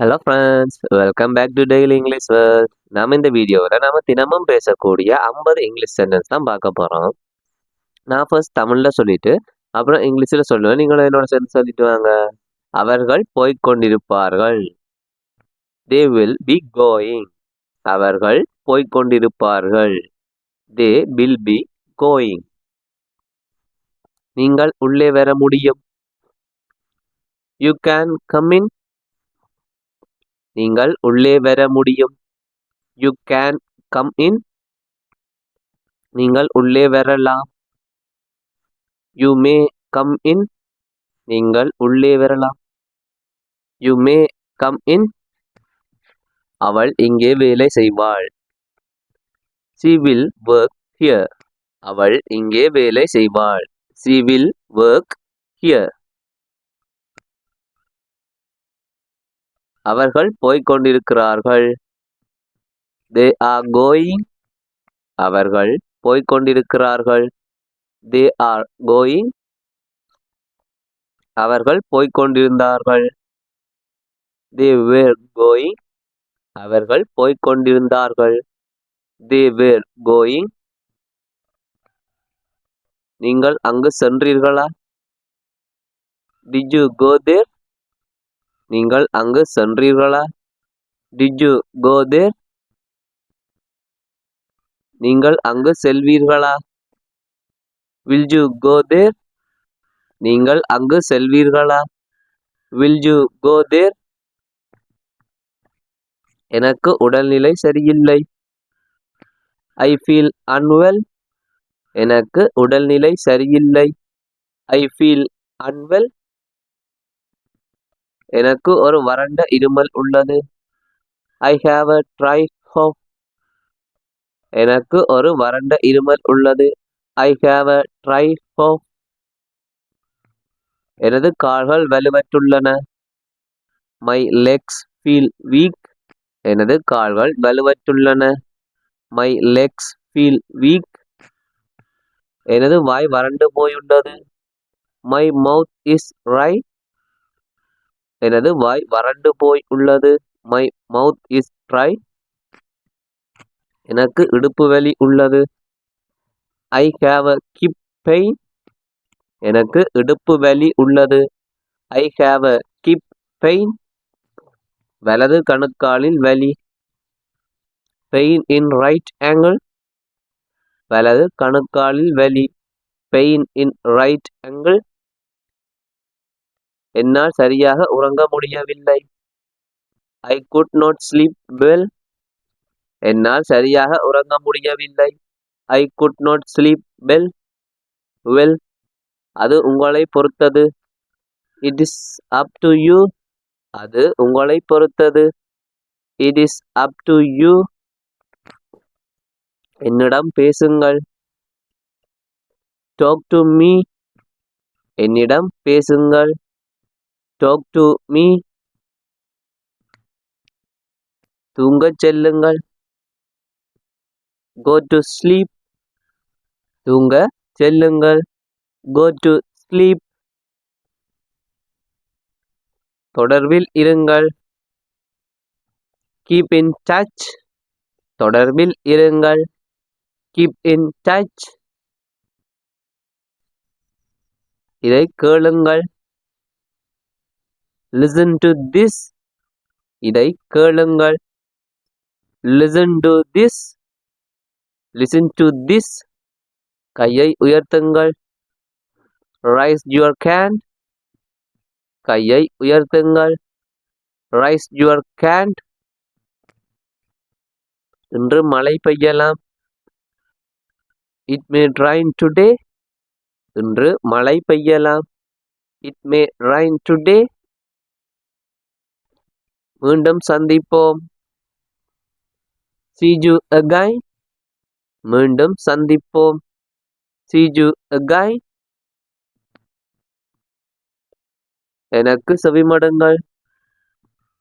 Hello friends welcome back to daily English world நாம இந்த வீடியோவில் நம்ம தினமும் பேசக்கூடிய ஐம்பது இங்கிலீஷ் சென்டென்ஸ் தான் பார்க்க போகிறோம் நான் ஃபர்ஸ்ட் தமிழில் சொல்லிவிட்டு அப்புறம் இங்கிலீஷில் சொல்லுவேன். நீங்களும் என்னோட சேர்ந்து சொல்லிட்டு வாங்க. அவர்கள் போய்க் கொண்டிருப்பார்கள் தே வில் பி கோயிங் அவர்கள் போய்க் கொண்டிருப்பார்கள் தே வில் பி கோயிங் நீங்கள் உள்ளே வர முடியும். யூ கேன் கம் இன் நீங்கள் உள்ளே வர முடியும். யூ கேன் கம் இன் நீங்கள் உள்ளே வரலாம். யூ மே கம் இன் நீங்கள் உள்ளே வரலாம். யூ மே கம் இன் அவள் இங்கே வேலை செய்வாள். சி வில் ஒர்க் ஹியர் அவள் இங்கே வேலை செய்வாள். சி வில் ஒர்க் ஹியர் அவர்கள் போய்க் கொண்டிருக்கிறார்கள் தே ஆர் கோயிங். அவர்கள் போய்கொண்டிருக்கிறார்கள் தே ஆர் கோயிங். அவர்கள் போய்கொண்டிருந்தார்கள் தே வேர் கோயிங். அவர்கள் போய்கொண்டிருந்தார்கள் தே வேர் கோயிங். நீங்கள் அங்கு சென்றீர்களா? டிஜு கோதேர் நீங்கள் அங்கு சென்றீர்களா? டிட் யூ கோ தேர் நீங்கள் அங்கு செல்வீர்களா? வில் யூ கோ தேர் நீங்கள் அங்கு செல்வீர்களா? வில் யூ கோ தேர் எனக்கு உடல்நிலை சரியில்லை. ஐ ஃபீல் அன்வெல் எனக்கு உடல்நிலை சரியில்லை. ஐ ஃபீல் அன்வெல் எனக்கு ஒரு வறண்ட இருமல் உள்ளது. I have a dry hope எனக்கு ஒரு வறண்ட இருமல் உள்ளது. I have a dry hope எனது கால்கள் வலுவற்றுள்ளன. மை லெக்ஸ் ஃபீல் வீக் எனது கால்கள் வலுவற்றுள்ளன. மை லெக்ஸ் ஃபீல் வீக் எனது வாய் வறண்டு போயுள்ளது. மை மவுத் இஸ் ரைட் எனது வாய் வறண்டு போய் உள்ளது. மை மவுத் இஸ் ட்ரை எனக்கு இடுப்பு வலி உள்ளது. I have a hip pain எனக்கு இடுப்பு வலி உள்ளது. I have a hip pain வலது கணுக்காலில் வலி. பெயின் இன் ரைட் ஆங்கிள் வலது கணுக்காலில் வலி. பெயின் இன் ரைட் ஆங்கிள் என்னால் சரியாக உறங்க முடியவில்லை. I could not sleep well என்னால் சரியாக உறங்க முடியவில்லை. I could not sleep well well அது உங்களை பொறுத்தது. It is up to you அது உங்களை பொறுத்தது. It is up to you என்னிடம் பேசுங்கள். டாக் டு மீ என்னிடம் பேசுங்கள். டாக் டு மீ தூங்கச் செல்லுங்கள். கோ டு ஸ்லீப் தூங்க செல்லுங்கள். கோ டு ஸ்லீப் தொடர்பில் இருங்கள். கீப் இன் டச் தொடர்பில் இருங்கள். கீப் இன் டச் இதை கேளுங்கள். லிசன் டு திஸ் இதை கேளுங்கள். Listen to this listen to this கையை உயர்த்துங்கள். ரைஸ் யுவர் கேன் கையை உயர்த்துங்கள். ரைஸ் யுவர் கேன் இன்று மழை பெய்யலாம். இட் மே ட்ரைன் டுடே இன்று மழை பெய்யலாம். இட் மே ரைன் டுடே மீண்டும் சந்திப்போம் சீஜு அகாய் மீண்டும் சந்திப்போம் சீஜு அகாய் எனக்கு செவிமடுங்கள்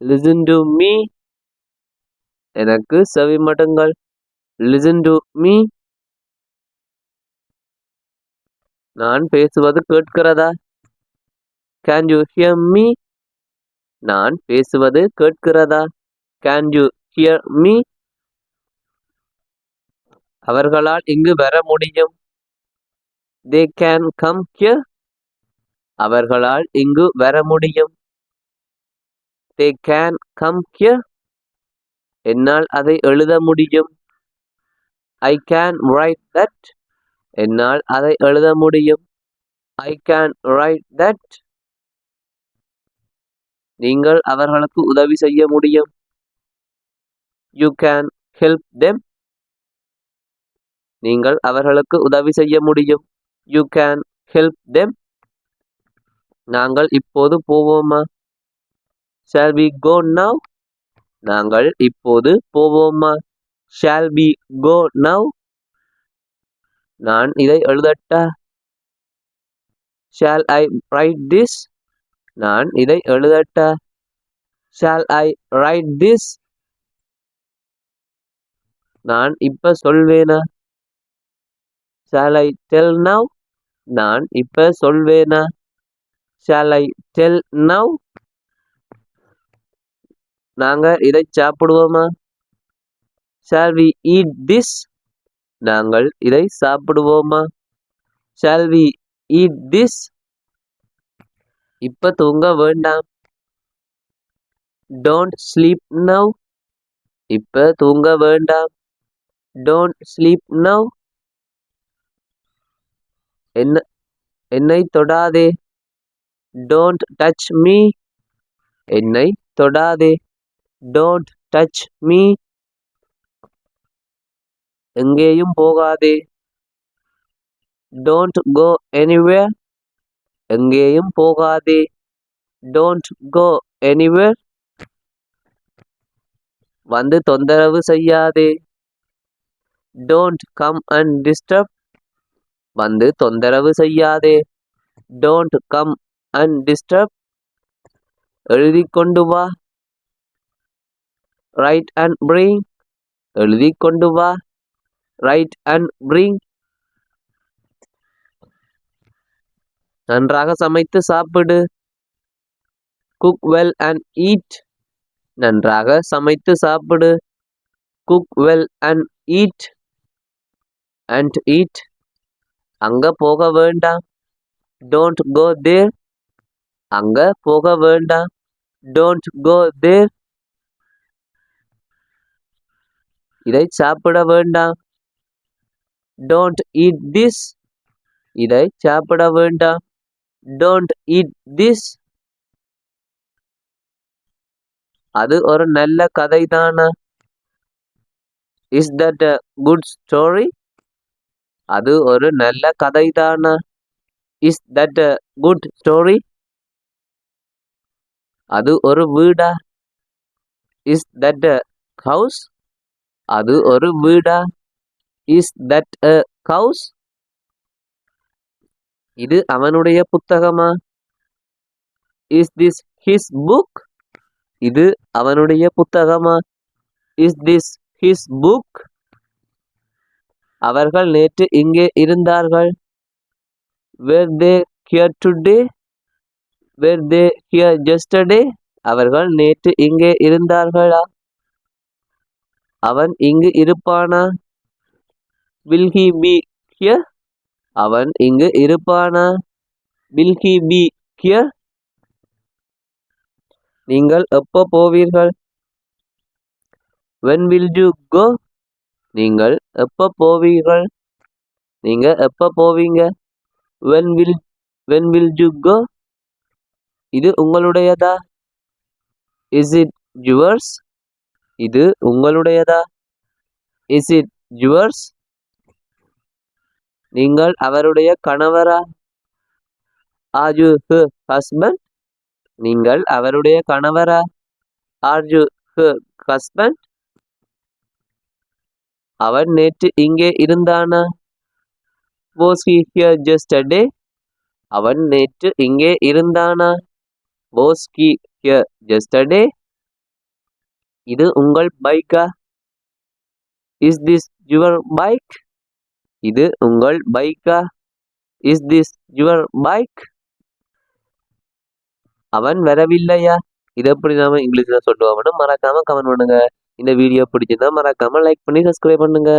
லிசன் டு மீ எனக்கு செவிமடுங்கள் லிசன் டு மீ நான் பேசுவது கேட்கிறதா கேன் யூ ஹியர் மீ நான் பேசுவது கேட்கிறதா? கேன் யூ ஹியர் மீ அவர்களால் இங்கு வர முடியும்? தே கேன் கம் ஹியர் அவர்களால் இங்கு வர முடியும்? தே கேன் கம் ஹியர் என்னால் அதை எழுத முடியும். ஐ கேன் ரைட் தட் என்னால் அதை எழுத முடியும். ஐ கேன் ரைட் தட் நீங்கள் அவர்களுக்கு உதவி செய்ய முடியும். யூ கேன் ஹெல்ப் தெம் நீங்கள் அவர்களுக்கு உதவி செய்ய முடியும். யூ கேன் ஹெல்ப் தெம் நாங்கள் இப்போது போவோமா? ஷால் வி கோ நவ் நாங்கள் இப்போது போவோமா? ஷால் பி கோ நவ் நான் இதை எழுதட்டா? ஷால் ஐ ரைட் திஸ் நான் இதை எழுதட்டா? ஷால் ஐ ரைட் திஸ் நான் இப்ப சொல்வேனா? ஷால் ஐ டெல் நவ் நான் இப்ப சொல்வேனா? ஷால் ஐ டெல் நவ் நாங்க இதை சாப்பிடுவோமா? ஷால் வி ஈட் திஸ் நாங்கள் இதை சாப்பிடுவோமா? ஷால் வி ஈட் திஸ் இப்ப தூங்க வேண்டாம். டோன்ட் ஸ்லீப் நவ் இப்ப தூங்க வேண்டாம். டோன்ட் ஸ்லீப் நவ் என்ன என்னை தொடாதே. டோன்ட் டச் மீ என்னை தொடாதே. டோன்ட் டச் மீ எங்கேயும் போகாதே. டோன்ட் கோ எனிவேர் எங்கேயும் போகாதே. டோன்ட் கோ எனிவேர் வந்து தொந்தரவு செய்யாதே. டோன்ட் கம் அண்ட் டிஸ்டர்ப் வந்து தொந்தரவு செய்யாதே. டோன்ட் கம் அண்ட் டிஸ்டர்ப் எழுதி கொண்டு வா. ரைட் அண்ட் பிரிங் எழுதி கொண்டு வா. ரைட் அண்ட் பிரிங் நன்றாக சமைத்து சாப்பிடு. குக் வெல் அண்ட் ஈட் நன்றாக சமைத்து சாப்பிடு. Cook well and eat and eat அங்க போக வேண்டாம். டோன்ட் கோ தேர் அங்க போக வேண்டாம். டோன்ட் கோ தேர் இதை சாப்பிட வேண்டாம். டோன்ட் ஈட் திஸ் இதை சாப்பிட வேண்டாம். டோன்ட் ஈட் திஸ் அது ஒரு நல்ல கதை தானா is that a good story அது ஒரு நல்ல கதை தானா is that a good story அது ஒரு வீடா? இஸ் தட் அ ஹவுஸ் அது ஒரு வீடா? இஸ் தட் அ ஹவுஸ் இது அவனுடைய புத்தகமா? இஸ் திஸ் ஹிஸ் புக் இது அவனுடைய புத்தகமா? இஸ் திஸ் ஹிஸ் புக் அவர்கள் நேற்று இங்கே இருந்தார்கள். Were they here today were they here yesterday அவர்கள் நேற்று இங்கே இருந்தார்களா? அவன் இங்கு இருப்பானா? வில் ஹி பி ஹியர் அவன் இங்கு இருப்பானா? வில் ஹி பி ஹியர் நீங்கள் எப்போ போவீர்கள்? வென் வில் யூ கோ நீங்கள் எப்போ போவீர்கள்? நீங்கள் எப்போ போவீங்க? When will when will you go இது உங்களுடையதா? இஸ் இட் யுவர்ஸ் இது உங்களுடையதா? இஸ் இட் யுவர்ஸ் நீங்கள் அவருடைய கணவரா? Are you husband. நீங்கள் அவருடைய கணவரா? Are you husband. அவன் நேற்று இங்கே இருந்தானா? Was he here just a day அவன் நேற்று இங்கே இருந்தானா? Was he here just a day இது உங்கள் பைக்கா இஸ் திஸ் யுவர் பைக் இது உங்கள் பைக்கா? இஸ் திஸ் யுவர் பைக் அவன் வரவில்லையா? இதை எப்படி நாம இங்கிலீஷ்ல சொல்லுவோம்னு மறக்காம கமெண்ட் பண்ணுங்க. இந்த வீடியோ பிடிச்சிருந்தா மறக்காம லைக் பண்ணி சப்ஸ்கிரைப் பண்ணுங்க.